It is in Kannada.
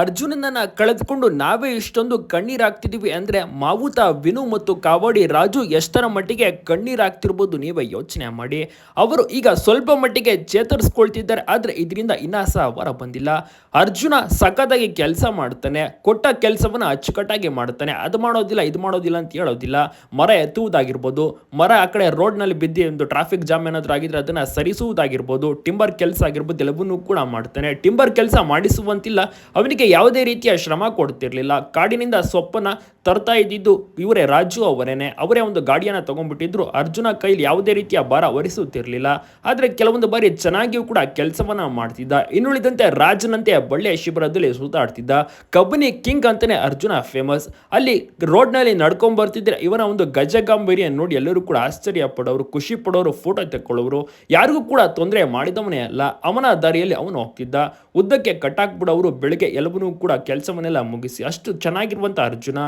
ಅರ್ಜುನನನ್ನ ಕಳೆದುಕೊಂಡು ನಾವೇ ಇಷ್ಟೊಂದು ಕಣ್ಣೀರಾಗ್ತಿದ್ದೀವಿ ಅಂದ್ರೆ ಮಾವುತ, ವಿನು ಮತ್ತು ಕಾವಾಡಿ ರಾಜು ಎಷ್ಟರ ಮಟ್ಟಿಗೆ ಕಣ್ಣೀರಾಗ್ತಿರ್ಬೋದು ನೀವೇ ಯೋಚನೆ ಮಾಡಿ. ಅವರು ಈಗ ಸ್ವಲ್ಪ ಮಟ್ಟಿಗೆ ಚೇತರಿಸ್ಕೊಳ್ತಿದ್ದಾರೆ, ಆದ್ರೆ ಇದರಿಂದ ಇನ್ನೂ ಸಹ ಹೊರ ಬಂದಿಲ್ಲ. ಅರ್ಜುನ ಸಖತ್ತಾಗಿ ಕೆಲಸ ಮಾಡ್ತಾನೆ, ಕೊಟ್ಟ ಕೆಲಸವನ್ನ ಅಚ್ಚುಕಟ್ಟಾಗಿ ಮಾಡ್ತಾನೆ. ಅದು ಮಾಡೋದಿಲ್ಲ, ಇದು ಮಾಡೋದಿಲ್ಲ ಅಂತ ಹೇಳೋದಿಲ್ಲ. ಮರ ಎತ್ತುವುದಾಗಿರ್ಬೋದು, ಮರ ಆ ಕಡೆ ರೋಡ್ನಲ್ಲಿ ಬಿದ್ದು ಒಂದು ಟ್ರಾಫಿಕ್ ಜಾಮ್ ಏನಾದರೂ ಆಗಿದ್ರೆ ಅದನ್ನ ಸರಿಸುವುದಾಗಿರ್ಬೋದು ಟಿಂಬರ್ ಕೆಲಸ ಆಗಿರ್ಬೋದು, ಎಲ್ಲವನ್ನೂ ಕೂಡ ಮಾಡ್ತಾನೆ. ಟಿಂಬರ್ ಕೆಲಸ ಮಾಡಿಸುವಂತಿಲ್ಲ, ಅವನಿಗೆ ಯಾವುದೇ ರೀತಿಯ ಶ್ರಮ ಕೊಡ್ತಿರ್ಲಿಲ್ಲ. ಕಾಡಿನಿಂದ ಸೊಪ್ಪನ್ನ ತರ್ತಾ ಇದ್ದಿದ್ದು ಇವರೇ ರಾಜು ಅವರೇನೆ. ಅವರೇ ಒಂದು ಗಾಡಿಯನ್ನು ತಗೊಂಡ್ಬಿಟ್ಟಿದ್ರು. ಅರ್ಜುನ ಕೈಲಿ ಯಾವುದೇ ರೀತಿಯ ಭಾರ ಹೊರಿಸುತ್ತಿರಲಿಲ್ಲ ಆದರೆ ಕೆಲವೊಂದು ಬಾರಿ ಚೆನ್ನಾಗಿಯೂ ಕೂಡ ಕೆಲಸವನ್ನ ಮಾಡ್ತಿದ್ದ. ಇನ್ನುಳಿದಂತೆ ರಾಜನಂತೆ ಬಳ್ಳೆ ಶಿಬಿರದಲ್ಲಿ ಸುತ್ತಾಡ್ತಿದ್ದ. ಕಬ್ಬನಿ ಕಿಂಗ್ ಅಂತಾನೆ ಅರ್ಜುನ ಫೇಮಸ್ ಅಲ್ಲಿ ರೋಡ್ನಲ್ಲಿ ನಡ್ಕೊಂಡ್ ಬರ್ತಿದ್ರೆ ಇವನ ಒಂದು ಗಜಗಾಂಭೀರ್ಯ ನೋಡಿ ಎಲ್ಲರೂ ಕೂಡ ಆಶ್ಚರ್ಯ ಪಡೋರು, ಖುಷಿ ಪಡೋರು ಫೋಟೋ ತೆಕ್ಕೊಳ್ಳೋರು. ಯಾರಿಗೂ ಕೂಡ ತೊಂದರೆ ಮಾಡಿದವನೇ ಅಲ್ಲ. ಅವನ ದಾರಿಯಲ್ಲಿ ಅವನು ಹೋಗ್ತಿದ್ದ. ಉದ್ದಕ್ಕೆ ಕಟ್ಟಾಕ್ಬಿಡೋರು ಬೆಳಿಗ್ಗೆ ಎಲ್ಲವನ್ನೂ ಕೂಡ ಕೆಲಸವನ್ನೆಲ್ಲ ಮುಗಿಸಿ ಅಷ್ಟು ಚೆನ್ನಾಗಿರುವಂಥ ಅರ್ಜುನ